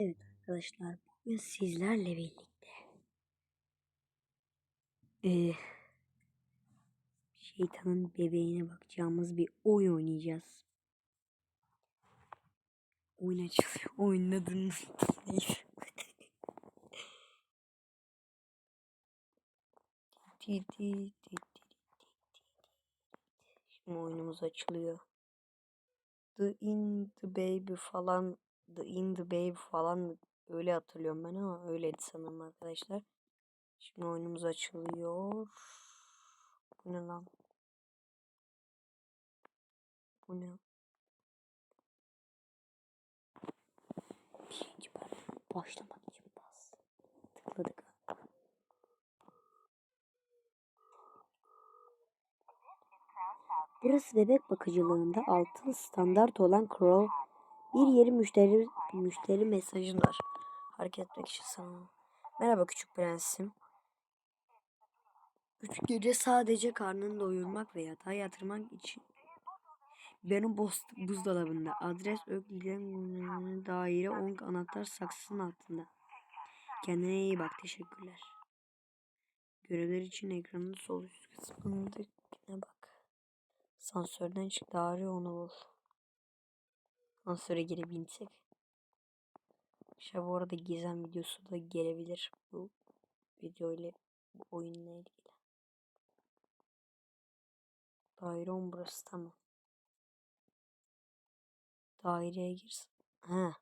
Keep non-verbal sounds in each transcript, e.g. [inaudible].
Evet arkadaşlar bugün sizlerle birlikte eee, şeytanın bebeğine bakacağımız bir oyun oynayacağız. Oyun açılıyor. [laughs] Oyunun adını neyse. [laughs] Şimdi oyunumuz açılıyor. The in the baby falan The in the baby falan öyle hatırlıyorum ben ama öyleydi sanırım arkadaşlar. Şimdi oyunumuz açılıyor. Bu ne lan? Bu ne? Birinci bölüm başlamak için bas. Tıkladık. Burası bebek bakıcılığında altın standart olan Crow bir yeri müşteri müşteri mesajı var. Hareket etmek için sana. Merhaba küçük prensim. Üç gece sadece karnını doyurmak ve yatağa yatırmak için benim boz, buzdolabında adres öklen daire 10 anahtar saksının altında. Kendine iyi bak teşekkürler. Görevler için ekranın sol üst kısmındakine bak. Sansörden çık daire onu bul. Sansöre girebilsek. İşte bu arada gizem videosu da gelebilir bu video ile bu oyunla ilgili. Daire 10 burası tamam. Daireye girsin. He.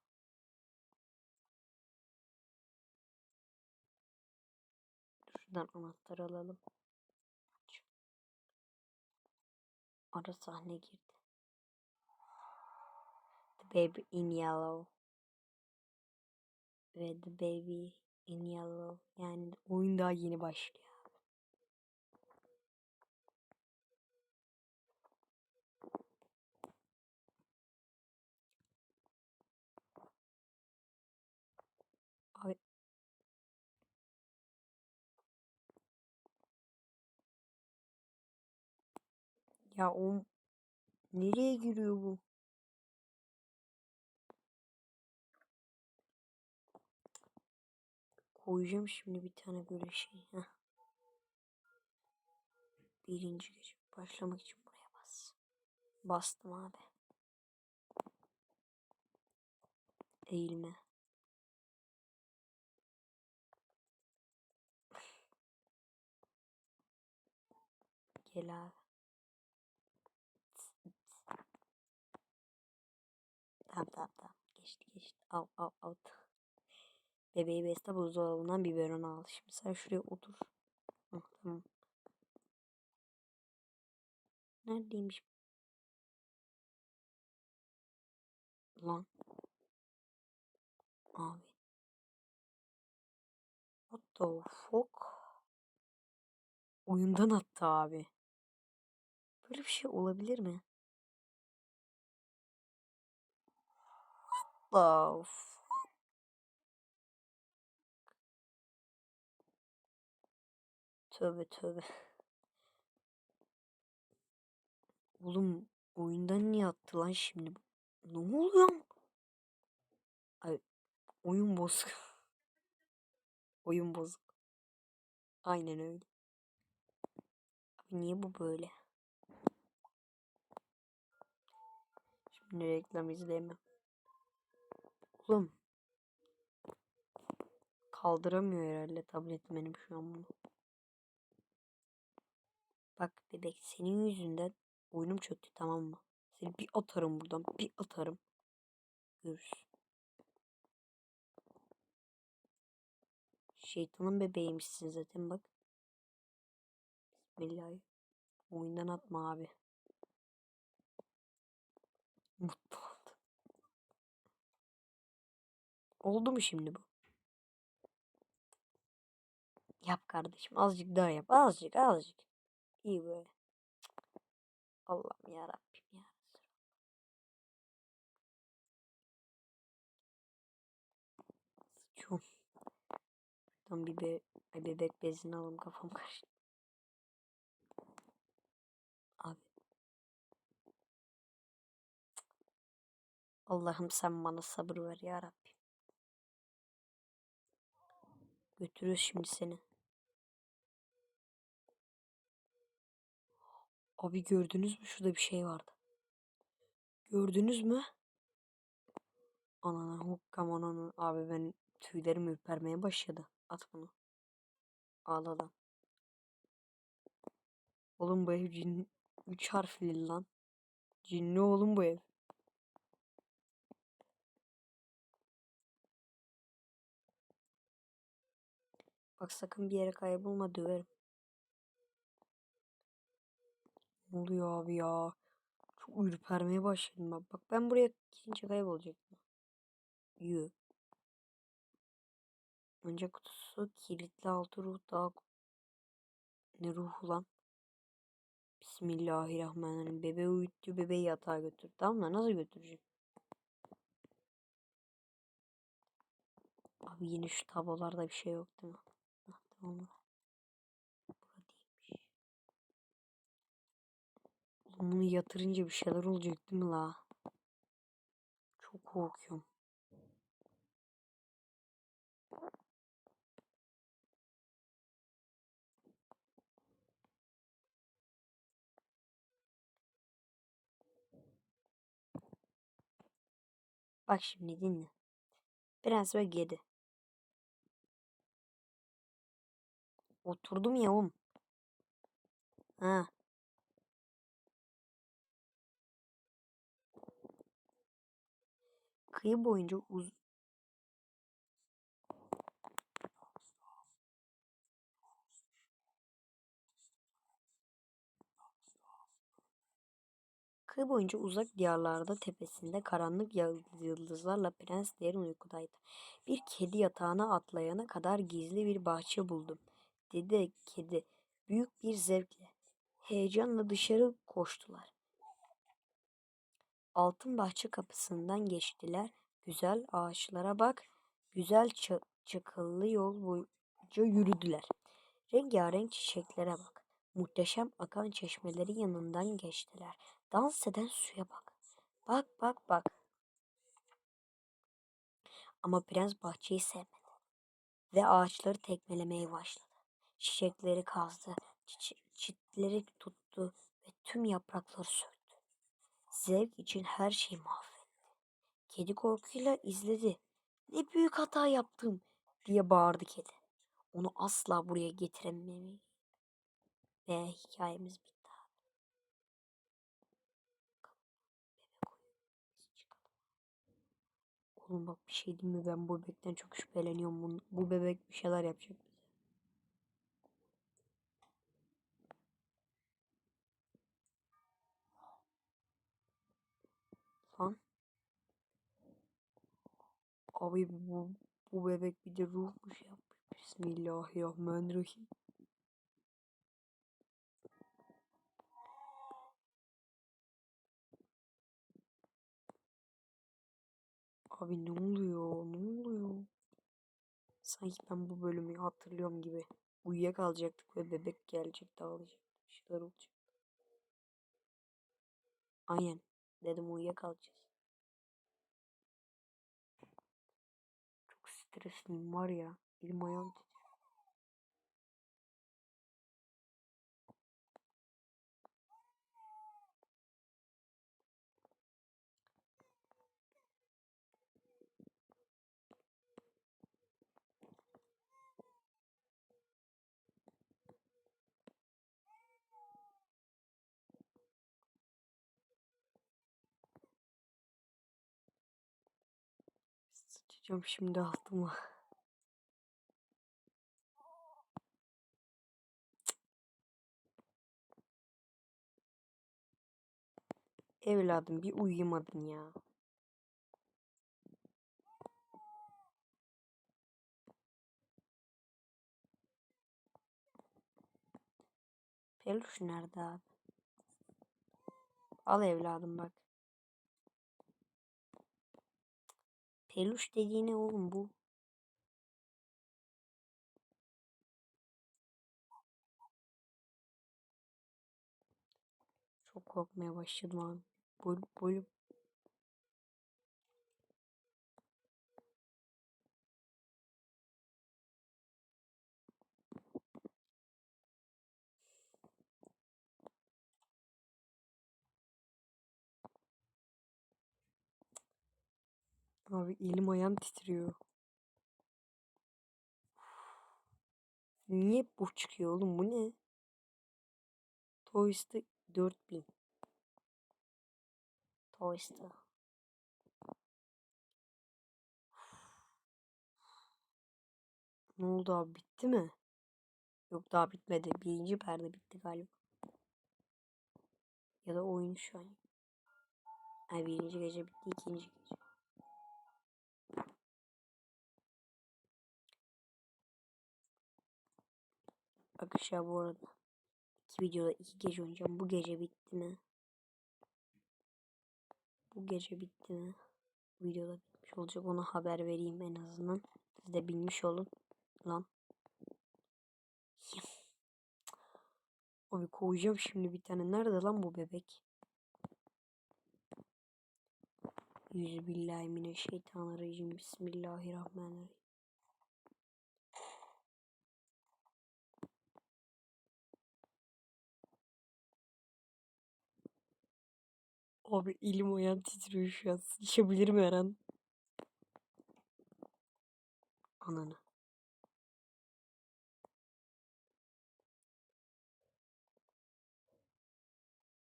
Şuradan anahtar alalım. Ara sahne girdi. Baby in yellow. Ve the baby in yellow. Yani oyun daha yeni başlıyor. Ya o nereye giriyor bu? Koyacağım şimdi bir tane böyle şey. Heh. Birinci gece başlamak için buraya bas. Bastım abi. Eğilme. Gel abi. Tamam tamam tamam. Geçti geçti. Al al al. Bebeği beste buzdolabından biberon al. Şimdi sen şuraya otur. Hı, tamam. Neredeymiş? Lan. Abi. What the fuck? Oyundan attı abi. Böyle bir şey olabilir mi? What the fuck? Tövbe tövbe. Oğlum oyundan niye attı lan şimdi? Ne oluyor? Ay, oyun bozuk. [laughs] oyun bozuk. Aynen öyle. Niye bu böyle? Şimdi reklam izleyemem. Oğlum. Kaldıramıyor herhalde tabletim benim şu an bunu. Bak bebek senin yüzünden oyunum çöktü tamam mı? Seni bir atarım buradan bir atarım. Görürsün. Şeytanın bebeğiymişsin zaten bak. Bismillah. Oyundan atma abi. Mutlu oldu. Oldu mu şimdi bu? Yap kardeşim azıcık daha yap. Azıcık azıcık. İyi böyle. Allah'ım ya Rabbim ya. Sıçıyorum. Buradan bir be Ay, bebek bezini alalım kafam [laughs] karıştı. Abi. Allah'ım sen bana sabır ver ya Rabbim. Götürüyoruz şimdi seni. Abi gördünüz mü? Şurada bir şey vardı. Gördünüz mü? Anana hukkam ananı. Abi ben tüylerim ürpermeye başladı. At bunu. Al adam. Oğlum bu ev cin... Üç harfli lan. Cinli oğlum bu ev. Bak sakın bir yere kaybolma döverim. Ne oluyor abi ya? Çok ürpermeye başladım ben. Bak ben buraya gidince kaybolacaktım. Yü. Önce kutusu kilitli altı ruh daha ne ruhu lan? Bismillahirrahmanirrahim. Bebeği uyuttu, bebeği yatağa götür. Tamam mı? Nasıl götüreceğim? Abi yine şu tablolarda bir şey yok değil mi? Tamam. Bunu yatırınca bir şeyler olacak değil mi la? Çok korkuyorum. Bak şimdi dinle. Prens ve Gedi. Oturdum ya oğlum. Ha. Kıyı boyunca uz Kıyı boyunca uzak diyarlarda tepesinde karanlık yıldızlarla prens derin uykudaydı. Bir kedi yatağına atlayana kadar gizli bir bahçe buldum. Dedi kedi büyük bir zevkle. Heyecanla dışarı koştular. Altın bahçe kapısından geçtiler. Güzel ağaçlara bak. Güzel çakıllı yol boyunca yürüdüler. Rengarenk çiçeklere bak. Muhteşem akan çeşmeleri yanından geçtiler. Dans eden suya bak. Bak bak bak. Ama prens bahçeyi sevmedi. Ve ağaçları tekmelemeye başladı. Çiçekleri kazdı. çiçe- çitleri tuttu ve tüm yaprakları söktü. Zevk için her şeyi mahvetti. Kedi korkuyla izledi. Ne büyük hata yaptım diye bağırdı kedi. Onu asla buraya getiremem. Ve hikayemiz bitti. Oğlum bak bir şey diyeyim mi? Ben bu bebekten çok şüpheleniyorum. Bu, bu bebek bir şeyler yapacak bize. Lan. Abi bu, bu bebek bir de ruhmuş yapmış. Bismillahirrahmanirrahim. Abi ne oluyor? Ne oluyor? Sanki ben bu bölümü hatırlıyorum gibi. Uyuyakalacaktık ve bebek gelecek dağılacak. Bir şeyler olacak. Aynen. Dedim uyuyakalacağız. Çok stresliyim var ya. Sıçacağım şimdi altıma. Evladım bir uyuyamadın ya. Peluş nerede abi? Al evladım bak. Peluş dediğine oğlum bu. Çok korkmaya başladım abi. Bölüp bölüp. Abi elim ayağım titriyor. Niye bu çıkıyor oğlum bu ne? Toys'ta 4000. Toys'ta. Ne oldu abi bitti mi? Yok daha bitmedi. Birinci perde bitti galiba. Ya da oyun şu an. Ha, birinci gece bitti. ikinci gece. Arkadaşlar bu arada iki videoda iki gece oynayacağım. Bu gece bitti mi? Bu gece bitti mi? Videoda bitmiş olacak. Ona haber vereyim en azından. Siz de bilmiş olun. Lan. Abi koyacağım şimdi bir tane. Nerede lan bu bebek? Yüzbillahimineşşeytanirracim. Bismillahirrahmanirrahim. Abi elim ayağım titriyor şu an. Sıçabilirim her an. Ananı.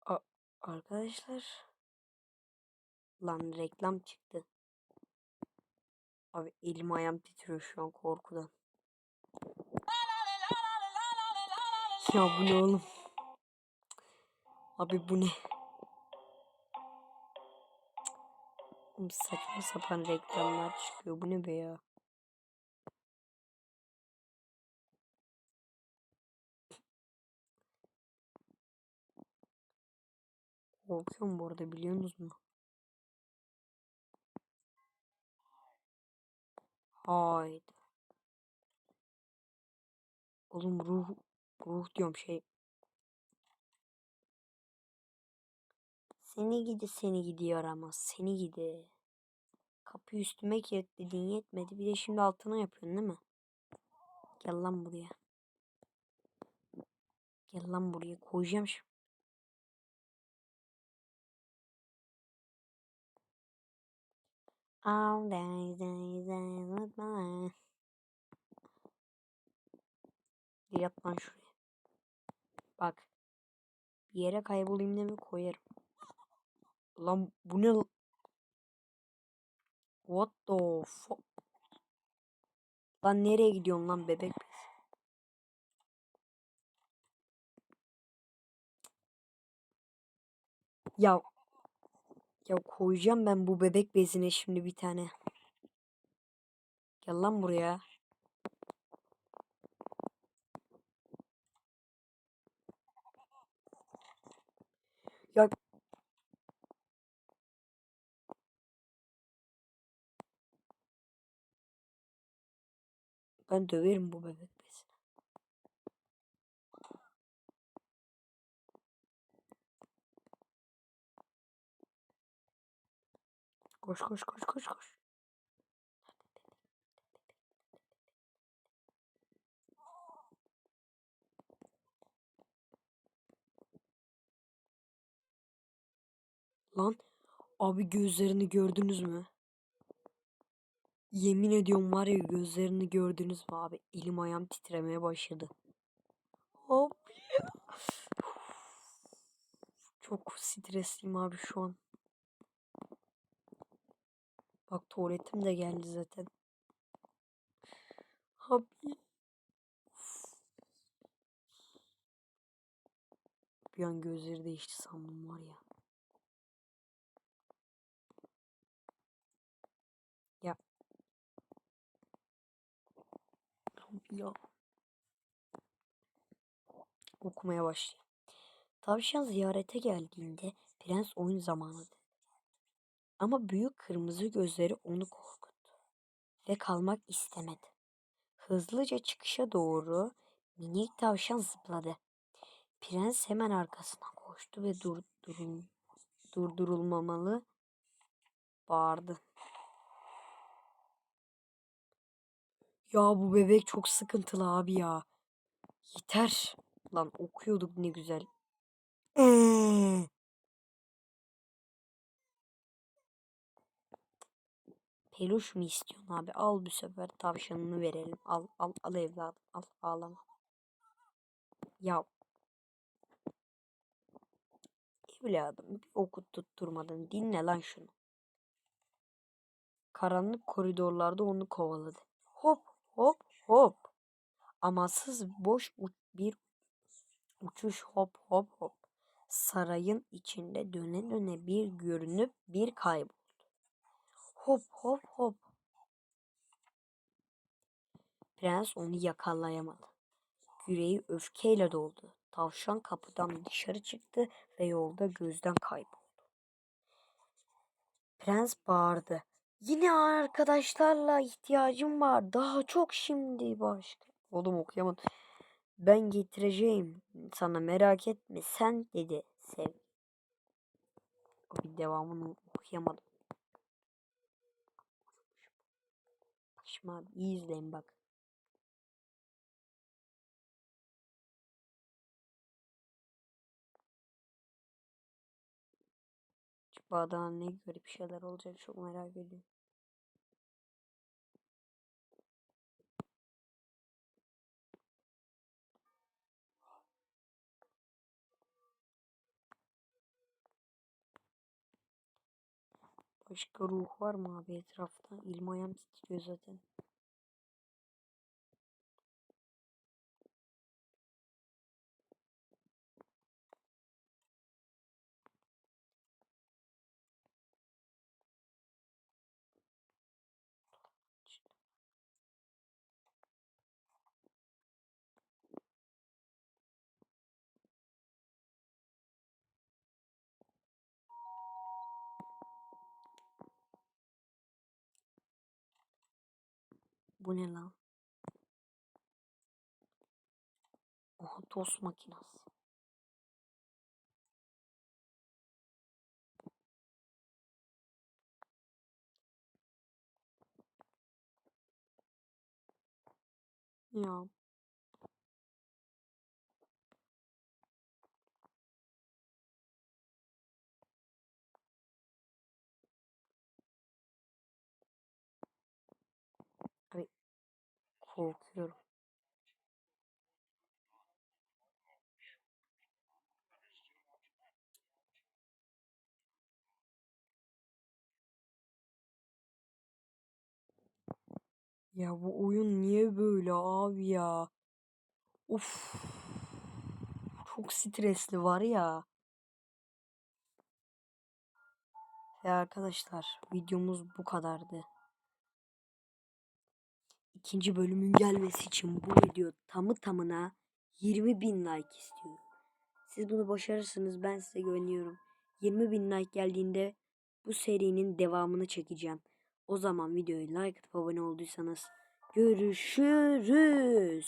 A arkadaşlar. Lan reklam çıktı. Abi elim ayağım titriyor şu an korkudan. Ya bu ne oğlum? Abi bu ne? Saçma sapan reklamlar çıkıyor. Bu ne be ya? Korkuyorum bu arada biliyorsunuz mu? Haydi. Oğlum ruh ruh diyorum şey. Seni gidi seni gidiyor ama seni gidi. Kapıyı üstüme kilitledin yetmedi. Bir de şimdi altına yapıyorsun değil mi? Gel lan buraya. Gel lan buraya koyacağım şimdi. All days, days, days my Yat lan şuraya. Bak. Bir yere kaybolayım deme koyarım. Lan bu ne? What the fuck? Lan nereye gidiyorsun lan bebek? Ya ya koyacağım ben bu bebek bezine şimdi bir tane. Gel lan buraya. Ya ben döverim bu bebek bezine. Koş koş koş koş koş. Lan abi gözlerini gördünüz mü? Yemin ediyorum var ya gözlerini gördünüz mü abi? Elim ayağım titremeye başladı. Abi. Çok stresliyim abi şu an. Bak tuvaletim de geldi zaten. Abi. Bir an gözleri değişti sandım var ya. Abi ya. Okumaya başlayayım. Tavşan ziyarete geldiğinde prens oyun zamanıdır. Ama büyük kırmızı gözleri onu korkuttu ve kalmak istemedi. Hızlıca çıkışa doğru minik tavşan zıpladı. Prens hemen arkasına koştu ve dur, durun, durdurulmamalı bağırdı. Ya bu bebek çok sıkıntılı abi ya. Yeter. Lan okuyorduk ne güzel. Peluş mu istiyorsun abi? Al bu sefer tavşanını verelim. Al al al evladım. Al ağlama. Ya. Evladım bir okut tutturmadın. Dinle lan şunu. Karanlık koridorlarda onu kovaladı. Hop hop hop. Amansız boş bir uçuş hop hop hop. Sarayın içinde döne döne bir görünüp bir kayboldu. Hop hop hop. Prens onu yakalayamadı. Yüreği öfkeyle doldu. Tavşan kapıdan dışarı çıktı ve yolda gözden kayboldu. Prens bağırdı. Yine arkadaşlarla ihtiyacım var. Daha çok şimdi başka. Oğlum okuyamadım. Ben getireceğim sana merak etme sen dedi sev. Bir devamını okuyamadım. Şimdi iyi izleyin bak. Daha ne garip şeyler olacak çok merak ediyorum. Başka ruh var mı abi etrafta? İlim ayağım titriyor zaten. Bu ne lan? Oha tost makinası. Ya korkuyorum. Ya bu oyun niye böyle abi ya? Of. Çok stresli var ya. Ve arkadaşlar videomuz bu kadardı. İkinci bölümün gelmesi için bu video tamı tamına 20 bin like istiyor. Siz bunu başarırsınız ben size güveniyorum. 20 bin like geldiğinde bu serinin devamını çekeceğim. O zaman videoyu like atıp abone olduysanız görüşürüz.